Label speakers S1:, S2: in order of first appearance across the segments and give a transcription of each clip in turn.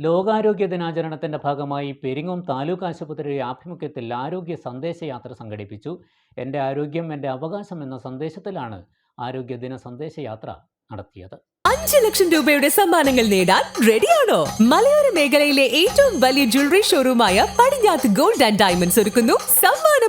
S1: ലോകാരോഗ്യ ദിനാചരണത്തിന്റെ ഭാഗമായി പെരിങ്ങോം താലൂക്ക് ആശുപത്രിയുടെ ആഭിമുഖ്യത്തിൽ ആരോഗ്യ സന്ദേശയാത്ര സംഘടിപ്പിച്ചു. എന്റെ ആരോഗ്യം എന്റെ അവകാശം എന്ന സന്ദേശത്തിലാണ് ആരോഗ്യ ദിന സന്ദേശയാത്ര നടത്തിയത്.
S2: അഞ്ച് ലക്ഷം രൂപയുടെ സമ്മാനങ്ങൾ നേടാൻ റെഡിയാണോ? മലയോര മേഖലയിലെ ഏറ്റവും വലിയ ജ്വല്ലറി ഷോറൂമായ പടിഞ്ഞാത്ത് ഗോൾഡ് ആൻഡ് ഡയമണ്ട്സ് ഒരുക്കുന്നു.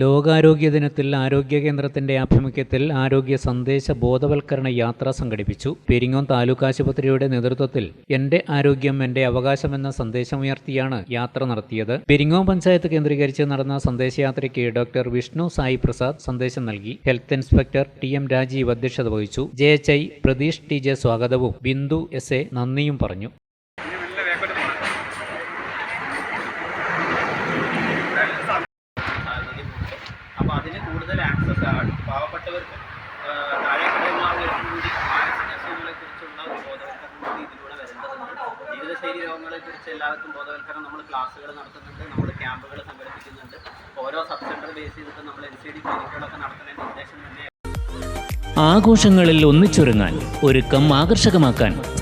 S1: ലോകാരോഗ്യ ദിനത്തിൽ ആരോഗ്യ കേന്ദ്രത്തിന്റെ ആഭിമുഖ്യത്തിൽ ആരോഗ്യ സന്ദേശ ബോധവൽക്കരണ യാത്ര സംഘടിപ്പിച്ചു. പെരിങ്ങോം താലൂക്ക് ആശുപത്രിയുടെ നേതൃത്വത്തിൽ എന്റെ ആരോഗ്യം എന്റെ അവകാശമെന്ന സന്ദേശമുയർത്തിയാണ് യാത്ര നടത്തിയത്. പെരിങ്ങോം പഞ്ചായത്ത് കേന്ദ്രീകരിച്ച് നടന്ന സന്ദേശയാത്രയ്ക്ക് ഡോക്ടർ വിഷ്ണു സായി പ്രസാദ് സന്ദേശം നൽകി. Health inspector T M Rajeev അധ്യക്ഷത വഹിച്ചു. J H I Pratheesh T J സ്വാഗതവും ബിന്ദു എസ് എ നന്ദിയും പറഞ്ഞു.
S3: രോഗങ്ങളെക്കുറിച്ച് എല്ലാവർക്കും ബോധവൽക്കരണം നമ്മൾ ക്ലാസ്സുകൾ നടത്തുന്നുണ്ട് നമ്മൾ ക്യാമ്പുകൾ സംഘടിപ്പിക്കുന്നുണ്ട്. ഓരോ സബ് സെന്റർ ബേസ് ചെയ്തിട്ട് നമ്മൾ എൻ സി ഡി ക്ലിനിക്കുകളൊക്കെ നടത്തുന്ന നിർദ്ദേശം തന്നെ
S1: ആഘോഷങ്ങളിൽ ഒന്നിച്ചൊരുങ്ങാൻ ഒരുക്കം ആകർഷകമാക്കാൻ